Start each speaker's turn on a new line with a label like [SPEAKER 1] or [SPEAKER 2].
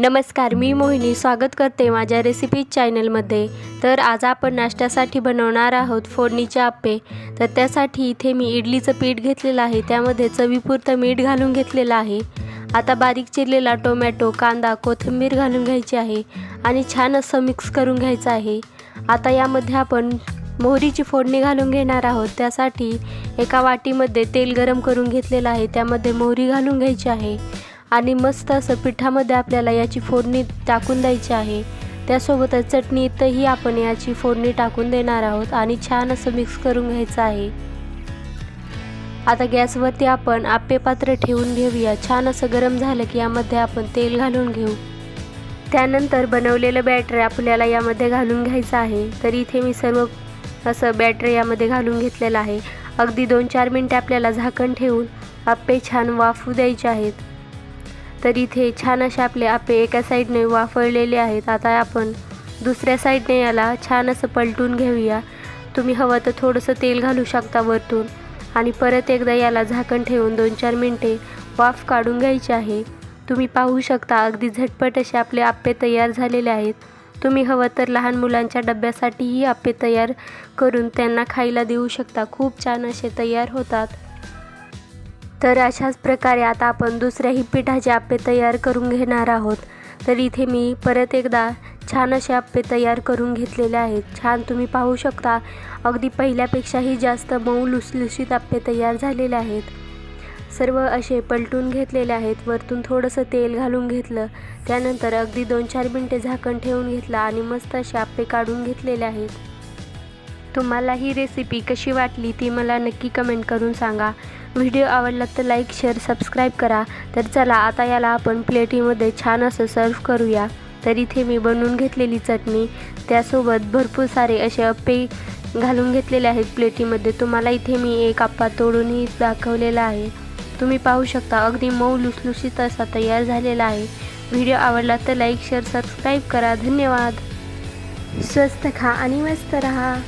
[SPEAKER 1] नमस्कार मी मोहिनी स्वागत करते माझ्या रेसिपी चॅनलमध्ये तर आज आपण नाश्त्यासाठी बनवणार आहोत फोडणीचे आप्पे. तर त्यासाठी इथे मी इडलीचं पीठ घेतलेलं आहे त्यामध्ये चवीपुरतं मीठ घालून घेतलेलं आहे. आता बारीक चिरलेला टोमॅटो कांदा कोथिंबीर घालून घ्यायची आहे आणि छान असं मिक्स करून घ्यायचं आहे. आता यामध्ये आपण मोहरीची फोडणी घालून घेणार आहोत. त्यासाठी एका वाटीमध्ये तेल गरम करून घेतलेलं आहे त्यामध्ये मोहरी घालून घ्यायची आहे. आणि मस्त असं पिठामध्ये आपल्याला याची फोडणी टाकून द्यायची आहे. त्यासोबतच चटणीतही आपण याची फोडणी टाकून देणार आहोत आणि छान असं मिक्स करून घ्यायचं आहे. आता गॅसवरती आपण आप्पे पात्र ठेवून घेऊया. छान असं गरम झालं की यामध्ये आपण तेल घालून घेऊ. त्यानंतर बनवलेलं बॅटर आपल्याला यामध्ये घालून घ्यायचं आहे. तर इथे मी सर्व असं बॅटर यामध्ये घालून घेतलेलं आहे. अगदी दोन चार मिनटे आपल्याला झाकण ठेवून आप्पे छान वाफू द्यायचे आहेत. तर इथे छान असे आपले आप्पे एका साईडने वाफळलेले आहेत. आता आपण दुसऱ्या साईडने याला छान असं पलटून घेऊया. तुम्ही हवं तर थोडंसं तेल घालू शकता वरतून. आणि परत एकदा याला झाकण ठेवून दोन चार मिनटे वाफ काढून घ्यायची आहे. तुम्ही पाहू शकता अगदी झटपट असे आपले आप्पे तयार झालेले आहेत. तुम्ही हवं तर लहान मुलांच्या डब्यासाठीही आप्पे तयार करून त्यांना खायला देऊ शकता. खूप छान असे तयार होतात. तर अशाच प्रकारे आता आपण दुसऱ्याही पिठाचे आप्पे तयार करून घेणार आहोत. तर इथे मी परत एकदा छान असे आप्पे तयार करून घेतलेले आहेत. छान तुम्ही पाहू शकता अगदी पहिल्यापेक्षाही जास्त मऊ लुसलुशीत आप्पे तयार झालेले आहेत. सर्व असे पलटून घेतलेले आहेत. वरतून थोडंसं तेल घालून घेतलं. त्यानंतर अगदी दोन चार मिनटे झाकण ठेवून घेतलं आणि मस्त असे आप्पे काढून घेतलेले आहेत. तुम्हाला ही रेसिपी कशी वाटली ती मला नक्की कमेंट करून सांगा. व्हिडिओ आवडला तर लाईक शेअर सबस्क्राईब करा. तर चला आता याला आपण प्लेटीमध्ये छान असं सर्व करूया. तर इथे मी बनवून घेतलेली चटणी. त्यासोबत भरपूर सारे असे अप्पे घालून घेतलेले आहेत प्लेटीमध्ये. तुम्हाला इथे मी एक आप्पा तोडूनही दाखवलेला आहे. तुम्ही पाहू शकता अगदी मऊ लुसलुशीत असा तयार झालेला आहे. व्हिडिओ आवडला तर लाईक शेअर सबस्क्राईब करा. धन्यवाद. स्वस्त खा आणि मस्त रहा.